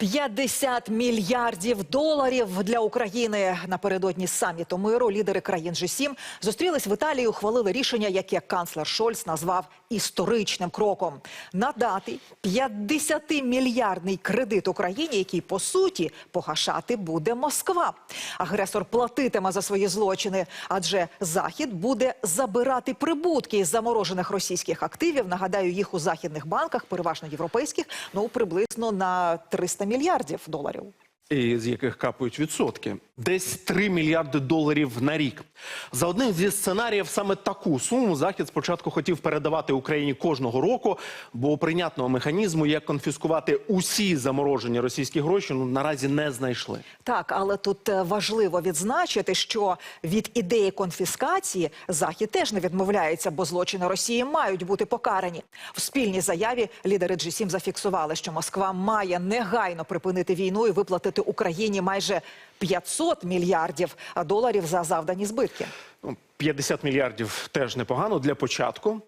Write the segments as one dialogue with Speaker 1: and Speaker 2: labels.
Speaker 1: 50 мільярдів доларів для України напередодні саміту миру. Лідери країн G7 зустрілись в Італії. Ухвалили рішення, яке канцлер Шольц назвав історичним кроком. Надати 50-мільярдний кредит Україні, який по суті погашати буде Москва. Агресор платитиме за свої злочини, адже Захід буде забирати прибутки із заморожених російських активів. Нагадаю, їх у західних банках, переважно європейських, ну приблизно на 300 мільярдів доларів.
Speaker 2: І з яких капають відсотки. Десь 3 мільярди доларів на рік. За одним зі сценаріїв саме таку суму Захід спочатку хотів передавати Україні кожного року, бо прийнятного механізму, як конфіскувати усі заморожені російські гроші, ну наразі не знайшли.
Speaker 1: Так, але тут е, важливо відзначити, що від ідеї конфіскації Захід теж не відмовляється, бо злочини Росії мають бути покарані. В спільній заяві лідери G7 зафіксували, що Москва має негайно припинити війну і виплатити Україні майже 500 мільярдів доларів за завдані збитки.
Speaker 2: Ну, 50 мільярдів теж непогано для початку.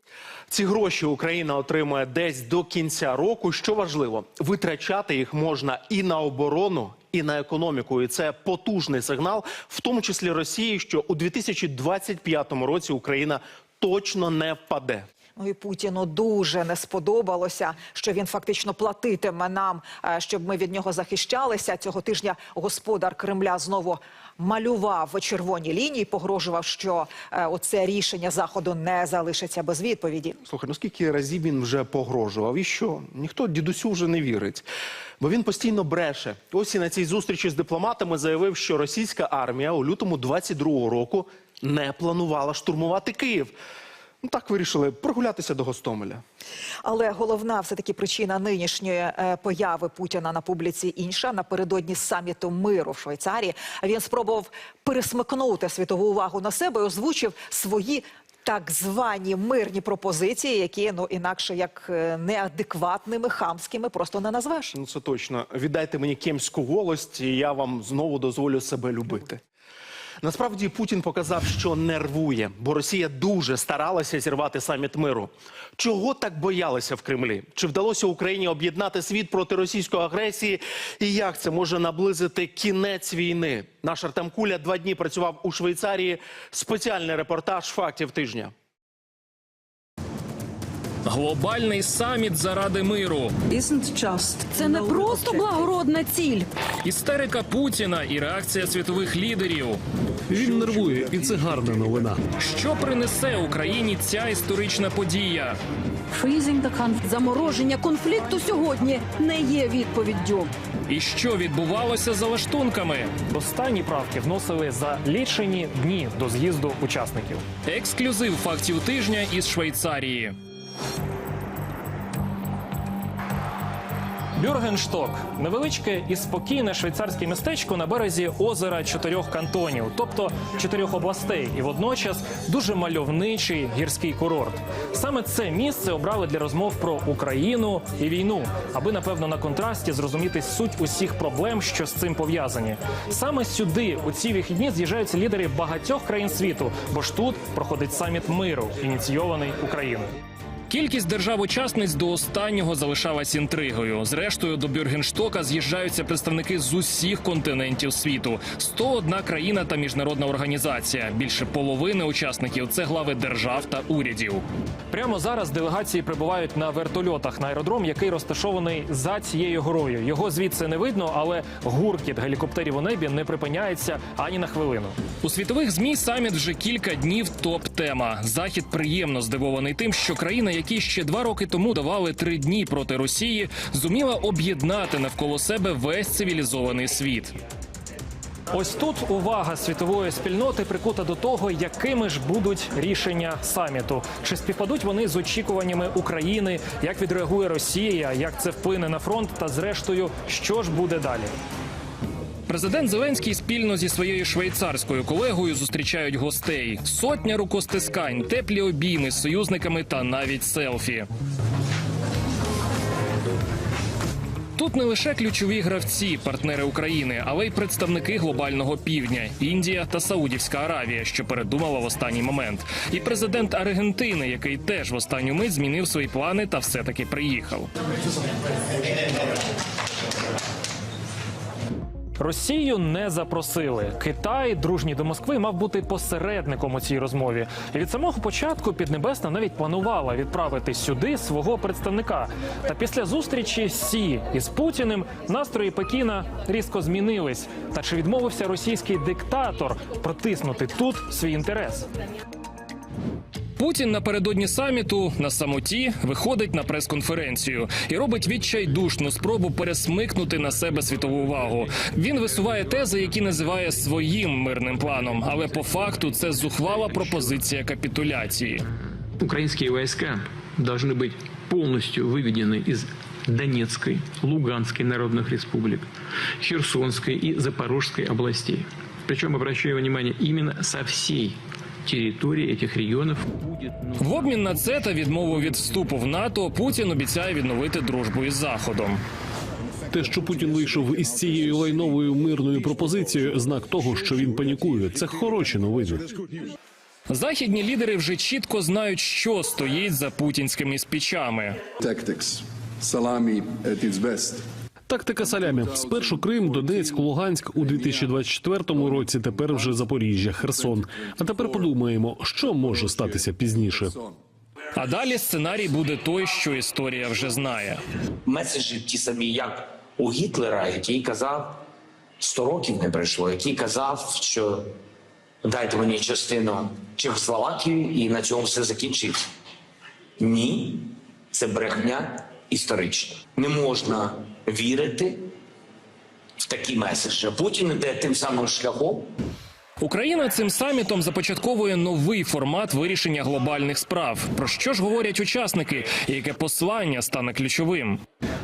Speaker 2: Ці гроші Україна отримує десь до кінця року. Що важливо, витрачати їх можна і на оборону, і на економіку. І це потужний сигнал, в тому числі Росії, що у 2025 році Україна точно не впаде.
Speaker 1: Ну і Путіну дуже не сподобалося, що він фактично платитиме нам, е, щоб ми від нього захищалися. Цього тижня господар Кремля знову малював червоні лінії, погрожував, що е, оце рішення заходу не залишиться без відповіді.
Speaker 2: Слухай, ну скільки разів він вже погрожував? І що? Ніхто дідусю вже не вірить. Бо він постійно бреше. Ось і на цій зустрічі з дипломатами заявив, що російська армія у лютому 22-го року не планувала штурмувати Київ. Ну так вирішили прогулятися до Гостомеля.
Speaker 1: Але головна все-таки причина нинішньої е, появи Путіна на публіці інша. Напередодні саміту миру в Швейцарії він спробував пересмикнути світову увагу на себе і озвучив свої так звані мирні пропозиції, які ну інакше як е, неадекватними, хамськими просто не назвеш.
Speaker 2: Ну це точно. Віддайте мені кемську волость, і я вам знову дозволю себе любити. Насправді Путін показав, що нервує, бо Росія дуже старалася зірвати саміт миру. Чого так боялися в Кремлі? Чи вдалося Україні об'єднати світ проти російської агресії? І як це може наблизити кінець війни? Наш Артем Куля два дні працював у Швейцарії. Спеціальний репортаж фактів тижня.
Speaker 3: Глобальний саміт заради миру,
Speaker 4: Це не просто благородна ціль.
Speaker 3: істерика Путіна і реакція світових лідерів.
Speaker 5: Він нервує, і це гарна новина.
Speaker 3: Що принесе Україні ця історична подія?
Speaker 4: Замороження конфлікту сьогодні не є відповіддю.
Speaker 3: І що відбувалося за лаштунками?
Speaker 6: Останні правки вносили за лічені дні до з'їзду учасників.
Speaker 3: Ексклюзив фактів тижня із Швейцарії.
Speaker 6: Бюргеншток невеличке і спокійне швейцарське містечко на березі озера чотирьох кантонів, тобто чотирьох областей, і водночас дуже мальовничий гірський курорт. Саме це місце обрали для розмов про Україну і війну, аби напевно на контрасті зрозуміти суть усіх проблем, що з цим пов'язані. Саме сюди у ці вихідні з'їжджаються лідери багатьох країн світу, бо ж тут проходить саміт миру, ініційований Україною.
Speaker 3: Кількість держав-учасниць до останнього залишалась інтригою. Зрештою, до Бюргенштока з'їжджаються представники з усіх континентів світу. 101 країна та міжнародна організація. Більше половини учасників це глави держав та урядів.
Speaker 6: Прямо зараз делегації прибувають на вертольотах на аеродром, який розташований за цією горою. Його звідси не видно, але гуркіт гелікоптерів у небі не припиняється ані на хвилину.
Speaker 3: У світових змі саміт вже кілька днів топ-тема. Захід приємно здивований тим, що країна, які ще два роки тому давали три дні проти Росії, зуміла об'єднати навколо себе весь цивілізований світ.
Speaker 6: Ось тут увага світової спільноти прикута до того, якими ж будуть рішення саміту. Чи співпадуть вони з очікуваннями України? Як відреагує Росія? Як це вплине на фронт? Та зрештою, що ж буде далі?
Speaker 3: Президент Зеленський спільно зі своєю швейцарською колегою зустрічають гостей. Сотня рукостискань, теплі обійми з союзниками та навіть селфі. Тут не лише ключові гравці, партнери України, але й представники глобального півдня Індія та Саудівська Аравія, що передумала в останній момент, і президент Аргентини, який теж в останню мить змінив свої плани та все таки приїхав. Росію не запросили. Китай, дружній до Москви, мав бути посередником у цій розмові. І від самого початку Піднебесна навіть планувала відправити сюди свого представника. Та після зустрічі Сі із Путіним настрої Пекіна різко змінились. Та чи відмовився російський диктатор протиснути тут свій інтерес?
Speaker 7: Путін напередодні саміту на самоті виходить на прес-конференцію і робить відчайдушну спробу пересмикнути на себе світову увагу. Він висуває тези, які називає своїм мирним планом, але по факту це зухвала пропозиція капітуляції.
Speaker 8: украинские войска должны быть полностью выведены из Донецкой, Луганской народных республик, Херсонской и Запорожской областей. Причем, обращаю внимание, именно со всей территории этих регионов будет
Speaker 7: В обмін на це та відмову від вступу в НАТО Путін обіцяє відновити дружбу із Заходом.
Speaker 5: Те, що Путін вийшов із цією лайновою мирною пропозицією, знак того, що він панікує. Це хороші новини.
Speaker 7: Західні лідери вже чітко знають, що стоїть за путінськими спічами.
Speaker 9: tactics. Salami at its best.
Speaker 5: Тактика салямі. Спершу Крим, Донецьк, Луганськ у 2024 році. Тепер вже Запоріжжя, Херсон. А тепер подумаємо, що може статися пізніше.
Speaker 7: А далі сценарій буде той, що історія вже знає.
Speaker 10: меседжі ті самі, як у Гітлера, який казав 100 років не пройшло, який казав, що дайте мені частину Чехословакії і на цьому все закінчиться. Ні, це брехня історична. Не можна вірити в такі меседжі. Путін іде тим самим шляхом,
Speaker 7: Україна цим самітом започатковує новий формат вирішення глобальних справ. Про що ж говорять учасники, яке послання стане ключовим?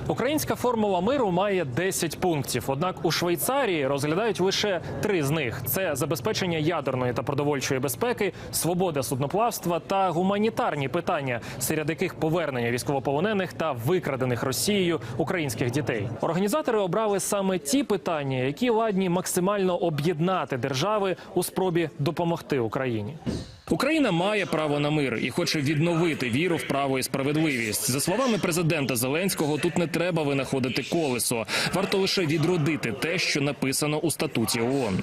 Speaker 3: Українська формула миру має 10 пунктів. Однак у Швейцарії розглядають лише три з них: це забезпечення ядерної та продовольчої безпеки, свобода судноплавства та гуманітарні питання, серед яких повернення військовополонених та викрадених Росією українських дітей. Організатори обрали саме ті питання, які ладні максимально об'єднати держави у спробі допомогти Україні.
Speaker 7: Україна має право на мир і хоче відновити віру в право і справедливість. За словами президента Зеленського, тут не треба винаходити колесо. Варто лише відродити те, що написано у статуті ООН.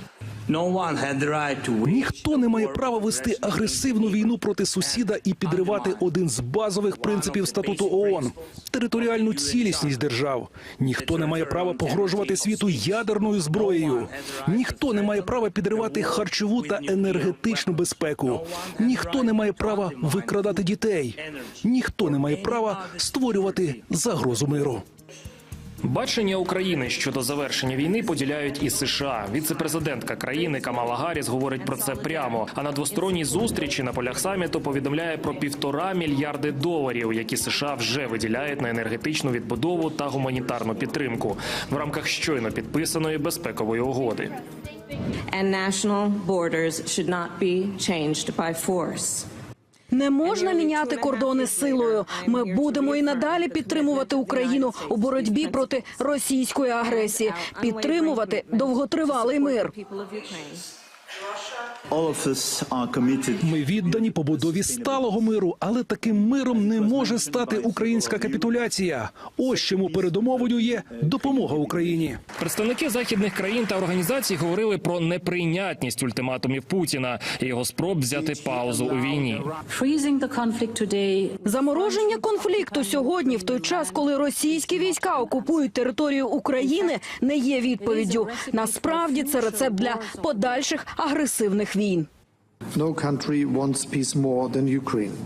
Speaker 11: Ніхто не має права вести агресивну війну проти сусіда і підривати один з базових принципів статуту ООН – територіальну цілісність держав. Ніхто не має права погрожувати світу ядерною зброєю. Ніхто не має права підривати харчову та енергетичну безпеку. Ніхто не має права викрадати дітей. Ніхто не має права створювати загрозу миру.
Speaker 3: Бачення України щодо завершення війни поділяють і США. Віце-президентка країни Камала Гарріс говорить про це прямо. А на двосторонній зустрічі на полях саміту повідомляє про півтора мільярди доларів, які США вже виділяють на енергетичну відбудову та гуманітарну підтримку в рамках щойно підписаної безпекової угоди.
Speaker 12: and national borders should not be changed by force.
Speaker 4: Не можна міняти кордони силою. Ми будемо і надалі підтримувати Україну у боротьбі проти російської агресії, підтримувати довготривалий мир.
Speaker 11: Ми віддані побудові сталого миру, але таким миром не може стати українська капітуляція. Ось чому передумовою є допомога Україні.
Speaker 7: Представники західних країн та організацій говорили про неприйнятність ультиматумів Путіна і його спроб взяти паузу у війні.
Speaker 4: Замороження конфлікту сьогодні, в той час, коли російські війська окупують територію України, не є відповіддю. Насправді це рецепт для подальших агресивних війн.
Speaker 9: No country wants peace more than Ukraine.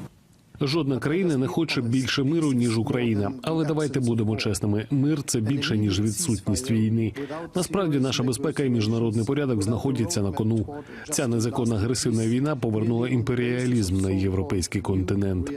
Speaker 5: Жодна країна не хоче більше миру ніж Україна. Але давайте будемо чесними: мир це більше ніж відсутність війни. Насправді, наша безпека і міжнародний порядок знаходяться на кону. Ця незаконна агресивна війна повернула імперіалізм на європейський континент.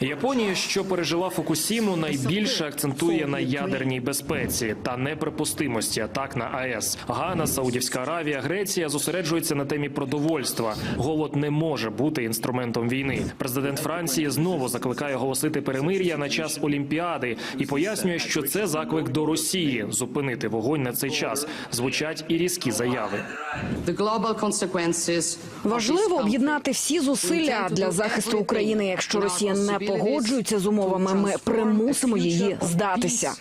Speaker 3: Японія, що пережила Фукусіму, найбільше акцентує на ядерній безпеці та неприпустимості атак на АЕС. Гана, Саудівська Аравія, Греція зосереджуються на темі продовольства. Голод не може бути інструментом війни. Президент Франції знову закликає оголосити перемир'я на час Олімпіади і пояснює, що це заклик до Росії зупинити вогонь на цей час. Звучать і різкі заяви.
Speaker 4: Важливо об'єднати всі зусилля для захисту України. Якщо Росія не погоджується з умовами, ми примусимо її здатися.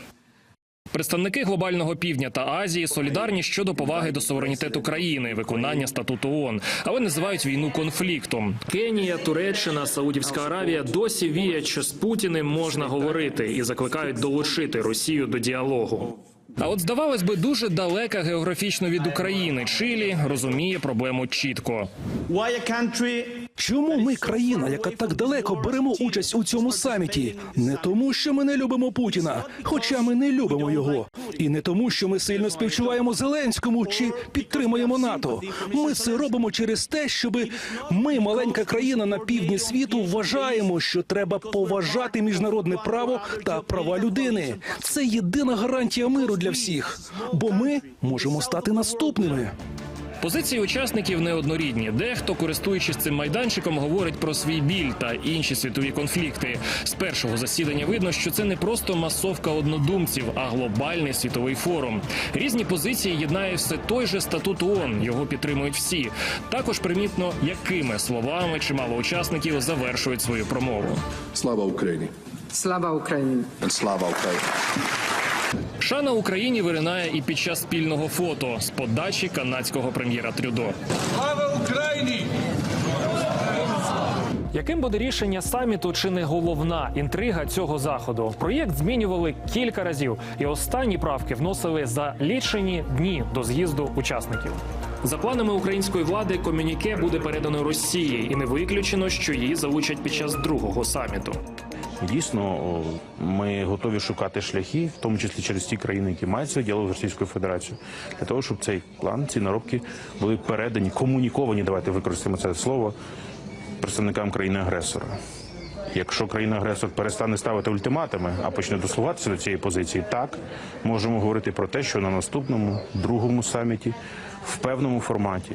Speaker 3: Представники глобального півдня та Азії солідарні щодо поваги до суверенітету країни, виконання статуту ООН, але називають війну конфліктом. Кенія, Туреччина, Саудівська Аравія досі віють, що з Путіним можна говорити і закликають долучити Росію до діалогу. А от здавалось би, дуже далека географічно від України. Чилі розуміє проблему чітко.
Speaker 11: Чому ми, країна, яка так далеко беремо участь у цьому саміті? Не тому, що ми не любимо Путіна, хоча ми не любимо його, і не тому, що ми сильно співчуваємо Зеленському чи підтримуємо НАТО. Ми це робимо через те, щоби ми, маленька країна на півдні світу, вважаємо, що треба поважати міжнародне право та права людини. Це єдина гарантія миру для всіх, бо ми можемо стати наступними.
Speaker 3: Позиції учасників неоднорідні. Дехто, користуючись цим майданчиком, говорить про свій біль та інші світові конфлікти. З першого засідання видно, що це не просто масовка однодумців, а глобальний світовий форум. Різні позиції єднає все той же статут ООН. Його підтримують всі. Також примітно, якими словами чимало учасників завершують свою промову.
Speaker 9: Слава Україні!
Speaker 13: Слава Україні!
Speaker 9: Слава Україні!
Speaker 3: Шана Україні виринає і під час спільного фото з подачі канадського прем'єра Трюдо.
Speaker 6: Яким буде рішення саміту чи не головна інтрига цього заходу? Проєкт змінювали кілька разів, і останні правки вносили за лічені дні до з'їзду учасників.
Speaker 3: За планами української влади, комюніке буде передано Росії, і не виключено, що її залучать під час другого саміту.
Speaker 14: Дійсно, ми готові шукати шляхи, в тому числі через ті країни, які мають свій діалог з Російською Федерацією, для того, щоб цей план, ці наробки були передані, комуніковані. Давайте використаємо це слово представникам країни-агресора. Якщо країна-агресор перестане ставити ультиматуми, а почне дослугатися до цієї позиції, так можемо говорити про те, що на наступному другому саміті в певному форматі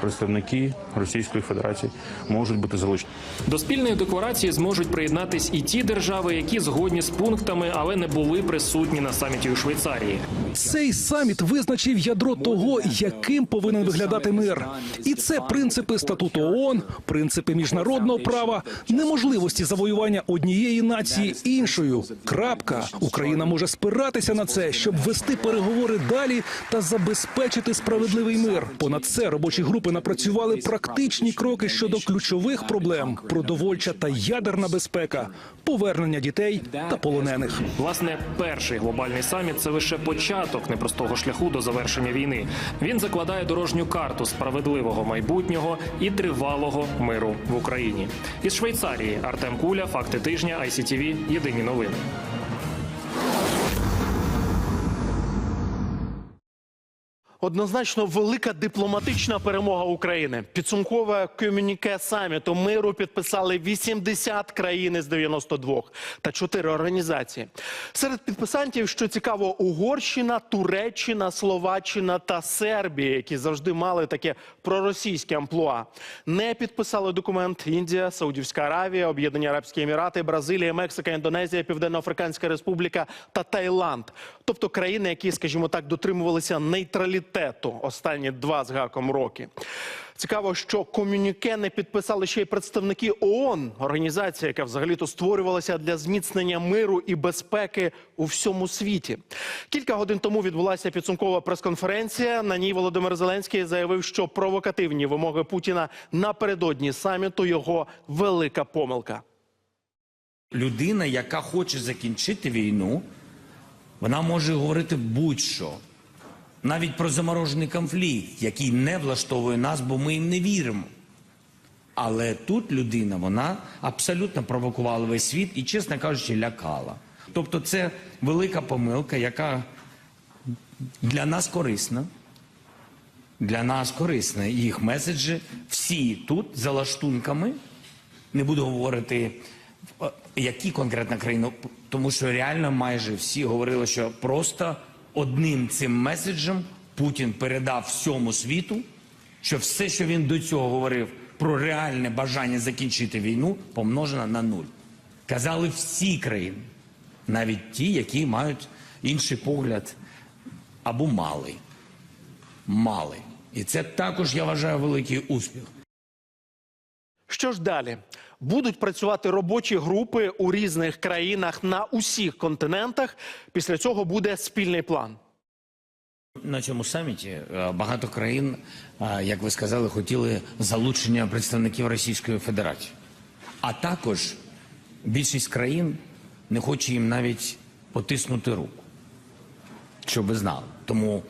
Speaker 14: представники Російської Федерації можуть бути залучені.
Speaker 3: До спільної декларації зможуть приєднатись і ті держави, які згодні з пунктами, але не були присутні на саміті у Швейцарії.
Speaker 11: Цей саміт визначив ядро того, яким повинен виглядати мир, і це принципи статуту ООН, принципи міжнародного права, неможливості завоювання однієї нації іншою. Крапка Україна може спиратися на це, щоб вести переговори далі та забезпечити справедливий мир. Понад це робочі групи напрацювали практичні кроки щодо ключових проблем: продовольча та ядерна безпека, повернення дітей та полонених.
Speaker 3: Власне, перший глобальний саміт це лише початок непростого шляху до завершення війни. Він закладає дорожню карту справедливого майбутнього і тривалого миру в Україні. Із Швейцарії Артем Куля, факти тижня, ICTV, Єдині новини.
Speaker 2: Однозначно велика дипломатична перемога України. Підсумкове комюніке саміту миру підписали 80 країн із 92 та 4 організації. Серед підписантів, що цікаво, Угорщина, Туреччина, Словаччина та Сербія, які завжди мали таке проросійське амплуа. Не підписали документ Індія, Саудівська Аравія, Об'єднані Арабські Емірати, Бразилія, Мексика, Індонезія, Південно-Африканська Республіка та Таїланд. Тобто країни, які, скажімо так, дотримувалися нейтралітету останні два з гаком роки. Цікаво, що комюніке не підписали ще й представники ООН, організація, яка взагалі-то створювалася для зміцнення миру і безпеки у всьому світі. Кілька годин тому відбулася підсумкова прес-конференція. На ній Володимир Зеленський заявив, що провокативні вимоги Путіна напередодні саміту його велика помилка.
Speaker 10: Людина, яка хоче закінчити війну, вона може говорити будь-що. Навіть про заморожений конфлікт, який не влаштовує нас, бо ми їм не віримо. Але тут людина, вона абсолютно провокувала весь світ і, чесно кажучи, лякала. Тобто це велика помилка, яка для нас корисна. Для нас корисна. Їх меседжі всі тут за лаштунками. Не буду говорити, які конкретно країни, тому що реально майже всі говорили, що просто одним цим меседжем Путін передав всьому світу, що все, що він до цього говорив про реальне бажання закінчити війну, помножено на нуль. Казали всі країни, навіть ті, які мають інший погляд або мали. Мали. І це також я вважаю великий успіх.
Speaker 2: Що ж далі? Будуть працювати робочі групи у різних країнах на усіх континентах. Після цього буде спільний план.
Speaker 10: На цьому саміті е, багато країн, е, як ви сказали, хотіли залучення представників Російської Федерації. А також більшість країн не хоче їм навіть потиснути руку, щоб ви знали. Тому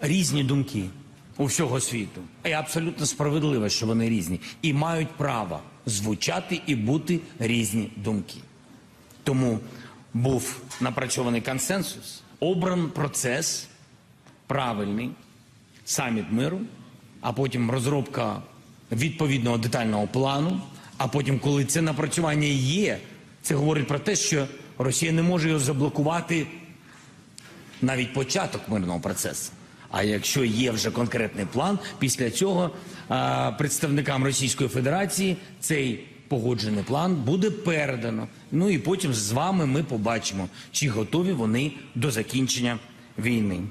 Speaker 10: різні думки у всього світу. І абсолютно справедливо, що вони різні. І мають право звучати і бути різні думки. Тому був напрацьований консенсус, обран процес правильний саміт миру, а потім розробка відповідного детального плану. А потім, коли це напрацювання є, це говорить про те, що Росія не може його заблокувати навіть початок мирного процесу. А якщо є вже конкретний план, після цього а, представникам Російської Федерації цей погоджений план буде передано. Ну і потім з вами ми побачимо, чи готові вони до закінчення війни.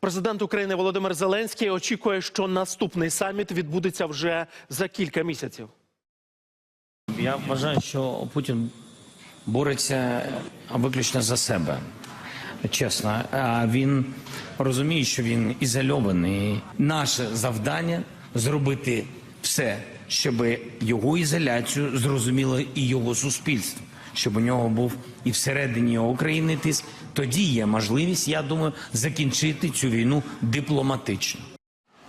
Speaker 2: Президент України Володимир Зеленський очікує, що наступний саміт відбудеться вже за кілька місяців.
Speaker 10: Я вважаю, що Путін бореться виключно за себе. Чесно, а він розуміє, що він ізольований. Наше завдання зробити все, щоб його ізоляцію зрозуміло і його суспільство, щоб у нього був і всередині його країни тиск. Тоді є можливість, я думаю, закінчити цю війну дипломатично.